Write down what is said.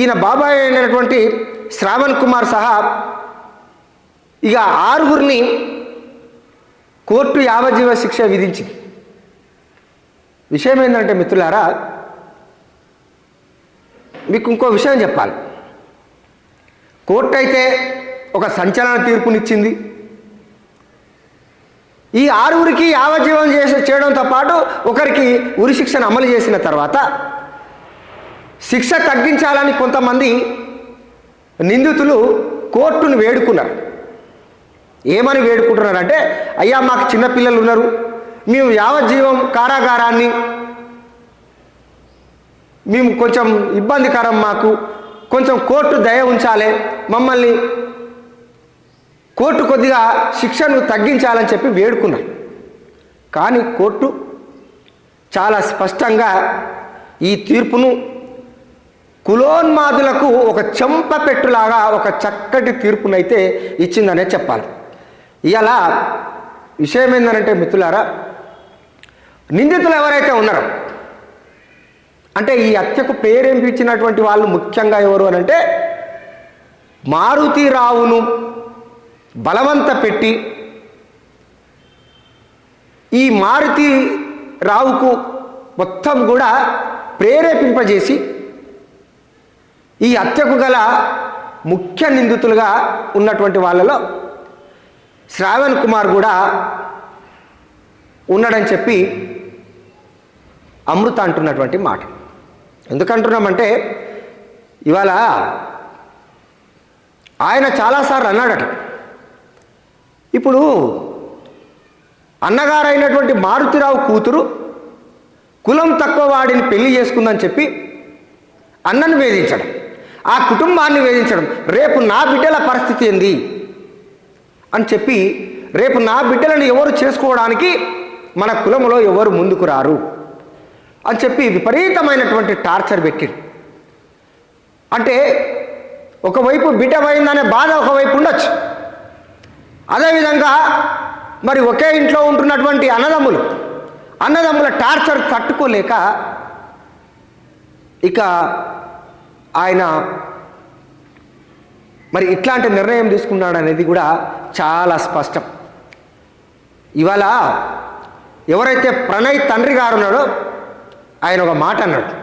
ఈయన బాబాయ్ అయినటువంటి శ్రావణ్ కుమార్ సహా ఇక ఆరుగురిని కోర్టు యావజ్జీవ శిక్ష విధించింది. విషయం ఏంటంటే మిత్రులారా మీకు ఇంకో విషయం చెప్పాలి. కోర్టు అయితే ఒక సంచలన తీర్పునిచ్చింది. ఈ ఆరుగురికి యావజ్జీవం చేసి చేయడంతో పాటు ఒకరికి ఉరి శిక్షను అమలు చేసిన తర్వాత శిక్ష తగ్గించాలని కొంతమంది నిందితులు కోర్టును వేడుకున్నారు. ఏమని వేడుకుంటున్నారంటే అయ్యా మాకు చిన్నపిల్లలు ఉన్నారు. మేము యావజ్జీవం కారాగారాన్ని మేము కొంచెం ఇబ్బందికరం మాకు. కొంచెం కోర్టు దయ ఉంచాలి. మమ్మల్ని కోర్టు కొద్దిగా శిక్షను తగ్గించాలని చెప్పి వేడుకున్నారు. కానీ కోర్టు చాలా స్పష్టంగా ఈ తీర్పును కులోన్మాదులకు ఒక చెంప పెట్టులాగా ఒక చక్కటి తీర్పునైతే ఇచ్చిందనే చెప్పాలి. ఇలా విషయం ఏంటంటే మిత్రులారా నిందితులు ఎవరైతే ఉన్నారో అంటే ఈ హత్యకు పేరేంపించినటువంటి వాళ్ళు ముఖ్యంగా ఎవరు అని అంటే మారుతిరావును బలవంత పెట్టి ఈ మారుతి రావుకు మొత్తం కూడా ప్రేరేపింపజేసి ఈ హత్యకు గల ముఖ్య నిందితులుగా ఉన్నటువంటి వాళ్ళలో శ్రావణ్ కుమార్ కూడా ఉన్నాడని చెప్పి అమృత అంటున్నటువంటి మాట. ఎందుకంటున్నామంటే ఇవాళ ఆయన చాలాసార్లు అన్నాడట. ఇప్పుడు అన్నగారైనటువంటి మారుతిరావు కూతురు కులం తక్కువ వాడిని పెళ్ళి చేసుకుందని చెప్పి అన్నను వేధించడం. ఆ కుటుంబాన్ని వేధించడం. రేపు నా బిడ్డల పరిస్థితి ఏంది? అని చెప్పి రేపు నా బిడ్డలను ఎవరు చేసుకోవడానికి మన కులంలో ఎవరు ముందుకు రారు? అని చెప్పి విపరీతమైనటువంటి టార్చర్ పెట్టిండు అంటే ఒకవైపు బిడ్డ పోయిందనే బాధ ఒకవైపు ఉండొచ్చు. అదేవిధంగా మరి ఒకే ఇంట్లో ఉంటున్నటువంటి అన్నదమ్ములు అన్నదమ్ముల టార్చర్ తట్టుకోలేక ఇక ఆయన మరి ఇట్లాంటి నిర్ణయం తీసుకున్నాడు అనేది కూడా చాలా స్పష్టం. ఇవాళ ఎవరైతే ప్రణయ్ తండ్రి గారు ఉన్నాడో ఆయన ఒక మాట అన్నాడు.